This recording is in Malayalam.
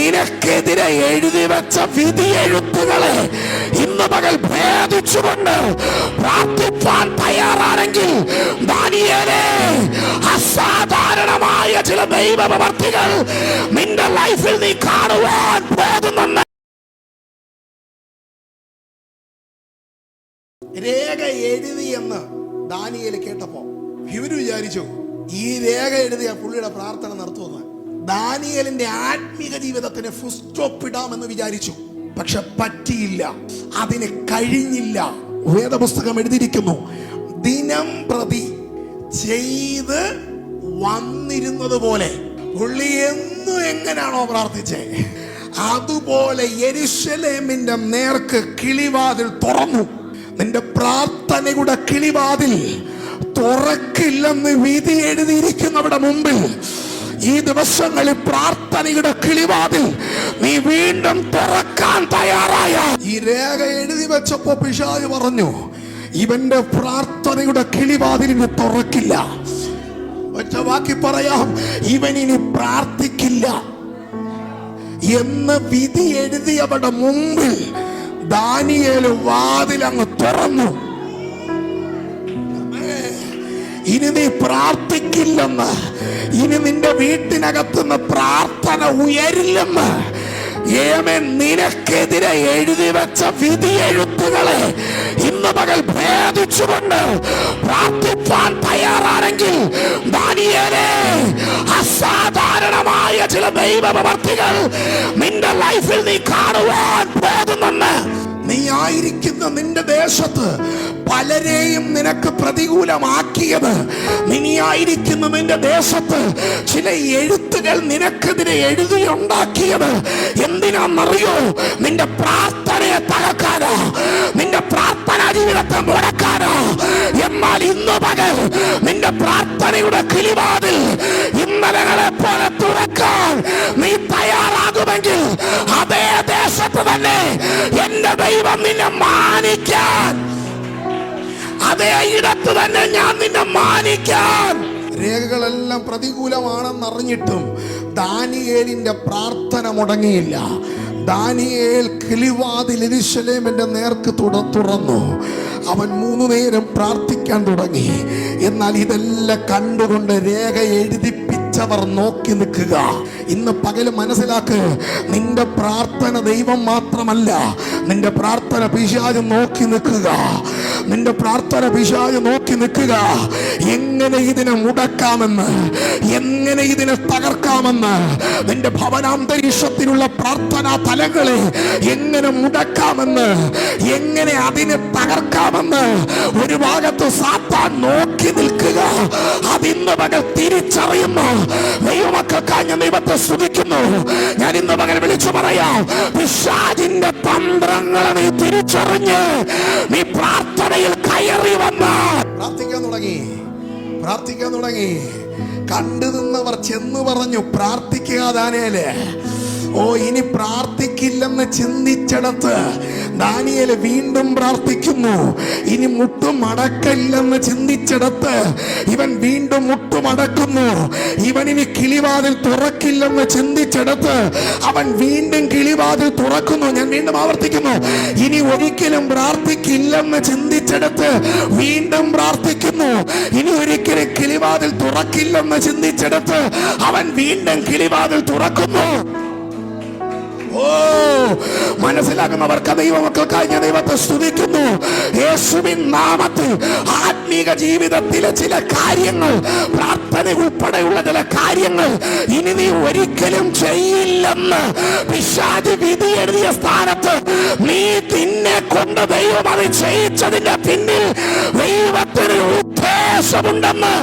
നിനക്കെതിരെ എഴുതി വെച്ച വിധി എഴുത്തുകളെ ഇന്ന് പകൽ ഭേദിച്ചുകൊണ്ട് പ്രാർത്ഥിപ്പാൻ തയ്യാറാണെങ്കിൽ അസാധാരണമായ ചില ദൈവ പ്രവർത്തികൾ നിന്റെ ലൈഫിൽ നീ കാണുവാൻ പോകുന്നുണ്ട് രേഖ എഴുതി എന്ന് ദാനിയേൽ കേട്ടപ്പോ ഇവർ വിചാരിച്ചു ഈ രേഖ എഴുതിയ പുള്ളിയുടെ പ്രാർത്ഥന നടത്തുമെന്ന്. ദാനിയേലിന്റെ ആത്മീക ജീവിതത്തിന് ഫുസ്റ്റോപ്പ് ഇടാമെന്ന് വിചാരിച്ചു. പക്ഷെ പറ്റിയില്ല. അതിന് കഴിഞ്ഞില്ല. വേദപുസ്തകം എഴുതിയിരിക്കുന്നു. ദിനം പ്രതി ചെയ്ത് വന്നിരുന്നത് പോലെ. പുള്ളി എന്നും എങ്ങനെയാണോ പ്രാർത്ഥിച്ചേ. അതുപോലെ യരിശലേമിന്റെ നേർക്ക് കിളിവാതിൽ തുറന്നു. നിന്റെ പ്രാർത്ഥനയുടെ കിളിവാതിൽ തുറക്കില്ലെന്ന് വിധി എഴുതിയിരിക്കുന്നവരുടെ മുമ്പിൽ ഈ ദിവസങ്ങളിൽ പ്രാർത്ഥനയുടെ കിളിവാതിൽ നീ വീണ്ടും തുറക്കാൻ തയ്യാറായ. ഈ രേഖ എഴുതി വെച്ചപ്പോ പിശാജ് പറഞ്ഞു ഇവന്റെ പ്രാർത്ഥനയുടെ കിളിവാതിലിന് തുറക്കില്ല. ഒറ്റ വാക്കി പറയാം ഇവൻ ഇനി പ്രാർത്ഥിക്കില്ല. എന്ന് വിധി എഴുതിയവരുടെ മുമ്പിൽ ദാനിയേൽ വാതിലങ്ങ് തുറന്നു. ഇനി നീ പ്രാർത്ഥിക്കില്ലെന്ന്. ഇനി നിന്റെ വീട്ടിനകത്തുനിന്ന് പ്രാർത്ഥന ഉയരില്ലെന്ന്. ഏമൻ നിനക്കെതിരെ എഴുതി വെച്ച വിധി എഴുത്തുകളെ ഇന്ന് പകൽ ഭേദിച്ചുകൊണ്ട് പ്രാർത്ഥിപ്പാൻ തയ്യാറാണെങ്കിൽ അസാധാരണമായ ചില ദൈവ പ്രവർത്തികൾ നിന്റെ ലൈഫിൽ നീ കാണുവാൻ ആയിരിക്കുന്ന നിന്റെ ദേശത്ത് പലരെയും നിനക്ക് പ്രതികൂലമാക്കിയത്. നിനിയായിരിക്കുന്ന നിന്റെ ദേശത്ത് ചില എഴുത്തുകൾ നിനക്കെതിരെ എഴുതിയുണ്ടാക്കിയത്. എന്തിനാണെന്നറിയോ? നിന്റെ പ്രാർത്ഥനയെ തകർക്കാനോ. നിന്റെ പ്രാർത്ഥന ജീവിതത്തെ മുടക്കാനോ. എന്നാൽ ഇന്ന് പകൽ നിന്റെ പ്രാർത്ഥനയുടെ കിളിവാതിൽ ഇന്നലകളെ പോലെ തുറക്കാൻ തന്നെ എന്റെ ദൈവം നിന്നെ മാനിക്കാൻ. അതേ ഇടത്ത് തന്നെ ഞാൻ നിന്നെ മാനിക്കാൻ. രേഖകളെല്ലാം പ്രതികൂലമാണെന്നറിഞ്ഞിട്ടും ദാനിയേലിന്റെ പ്രാർത്ഥന മുടങ്ങിയില്ല. ദാനിയേൽ കിളിവാതിൽ എരിശലേമിന്റെ നേർക്ക് തുറന്നു. അവൻ മൂന്നു നേരം പ്രാർത്ഥിക്കാൻ തുടങ്ങി. എന്നാൽ ഇതെല്ലാം കണ്ടുകൊണ്ട് രേഖ എഴുതിപ്പിച്ചവർ നോക്കി നിൽക്കുക. ഇന്ന് പകൽ മനസ്സിലാക്ക് നിന്റെ പ്രാർത്ഥന ദൈവം മാത്രമല്ല. നിന്റെ പ്രാർത്ഥന പിശാജ് നോക്കി നിൽക്കുക. നിന്റെ പ്രാർത്ഥന പിശാജ് നോക്കി നിൽക്കുക. എങ്ങനെ ഇതിനെ മുടക്കാമെന്ന് എങ്ങനെ ഇതിനെ തകർക്കാമെന്ന് നിന്റെ ഭവനാന്തരീക്ഷത്തിലുള്ള പ്രാർത്ഥനാ തലങ്ങളെ എങ്ങനെ മുടക്കാമെന്ന് എങ്ങനെ അതിനെ തകർക്കാമെന്ന് ഒരു ഭാഗത്ത് സാത്താൻ നോക്കി നിൽക്കുക. അതിന്ന് പകൽ തിരിച്ചറിയുന്നു. ദൈവമക്കൾക്കായി ഞാൻ ദൈവത്തെ ഞാൻ ഇന്ന് പകൽ വിളിച്ചു പറയാം പിശാജിന്റെ തന്ത്രങ്ങളെ നീ തിരിച്ചറിഞ്ഞ് നീ പ്രാർത്ഥനയിൽ കയറി പ്രാർത്ഥിക്കാൻ തുടങ്ങി. പ്രാർത്ഥിക്കാൻ തുടങ്ങി. കണ്ടു നിന്നവർ ചെന്ന് പറഞ്ഞു പ്രാർത്ഥിക്കുക ദാനേൽ ഓ ഇനി പ്രാർത്ഥിക്കില്ലെന്ന് ചിന്തിച്ചിടത്ത് ദാനിയൽ വീണ്ടും പ്രാർത്ഥിക്കുന്നു. ഇനി മുട്ടുമടക്കില്ലെന്ന് ചിന്തിച്ചിടത്ത് ഇവൻ വീണ്ടും മുട്ടുമടക്കുന്നു ഇവൻ ഇനി കിളിവാതിൽ തുറക്കില്ലെന്ന് ചിന്തിച്ചിടത്ത് അവൻ വീണ്ടും കിളിവാതിൽ തുറക്കുന്നു. ഞാൻ വീണ്ടും ആവർത്തിക്കുന്നു. ഇനി ഒരിക്കലും പ്രാർത്ഥിക്കില്ലെന്ന് ചിന്തിച്ചിടത്ത് വീണ്ടും പ്രാർത്ഥിക്കുന്നു. ഇനി ഒരിക്കലും കിളിവാതിൽ തുറക്കില്ലെന്ന് ചിന്തിച്ചിടത്ത് അവൻ വീണ്ടും കിളിവാതിൽ തുറക്കുന്നു. ഓ മനസ്സിലാക്കുന്നവർക്ക് ദൈവമക്കൾക്കായി ഞാൻ ദൈവത്തെ സ്തുതിക്കുന്നു. യേശുവിൻ നാമത്തിൽ ആത്മീക ജീവിതത്തിലെ ചില കാര്യങ്ങൾ പ്രാർത്ഥന ഉൾപ്പെടെയുള്ള ചില കാര്യങ്ങൾ ഇനി നീ ഒരിക്കലും ചെയ്യില്ലെന്ന് പിശാജ് വിധി എഴുതിയ സ്ഥാനത്ത് നീ നിന്നെ കൊണ്ട് ദൈവം അത് ചെയ്യിച്ചതിന്റെ പിന്നിൽ ദൈവത്തിന് ഉദ്ദേശമുണ്ടെന്ന്